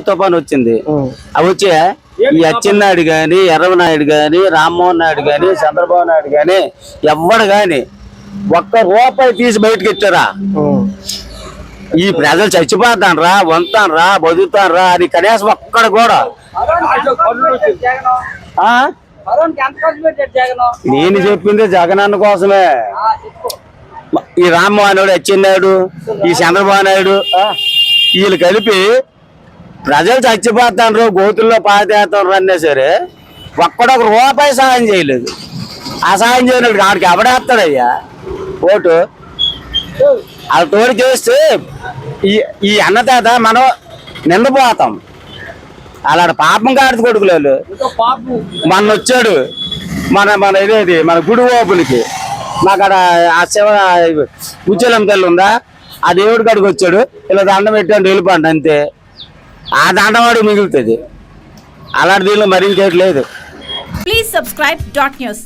తుఫాన్ వచ్చింది. అవి వచ్చే ఈ అచ్చెన్నాయుడు గాని ఎర్రవనాయుడు గాని రామ్మోహన్ నాయుడు గాని చంద్రబాబు నాయుడు గాని ఎవ్వడు గాని ఒక్క రూపాయి తీసి బయటకు ఇచ్చారా. ఈ ప్రజలు చచ్చిపోతాన్రా వంతాన్రా బతుకుతాన్రా అని కనీసం ఒక్కడ కూడా ఆ? నేను చెప్పింది జగనన్న కోసమే ఈ రామ్మోహన్ నాయుడు అచ్చెన్నాయుడు ఈ చంద్రబాబు నాయుడు? వీళ్ళు కలిపి ప్రజలు చచ్చిపోతాండ్రు గోతుల్లో పాతేస్తాండ్రు అన్నా సరే ఒక్కడొక రూపాయి సహాయం చేయలేదు. ఆ సహాయం చేయనప్పుడు ఆడికి ఎవడేస్తాడయ్యా ఓటు. వాళ్ళ తోడు చేస్తే ఈ ఈ అన్నదాత మనం నిందపోతాం. అలాంటి పాపం కాడుతు కొడుకులు మన వచ్చాడు. మన మన ఇదేది మన గుడి ఓపులకి మాకాడ ఆ శివ ఉచ్చలం తల్లి ఉందా? ఆ దేవుడి కాడికి వచ్చాడు. ఇలా దండం పెట్టాడు వెళ్ళిపోండి అంతే. ఆ దాంటవాడు మిగులుతుంది. అలాంటి దీనిలో మరింకేట్ లేదు. Please subscribe dot news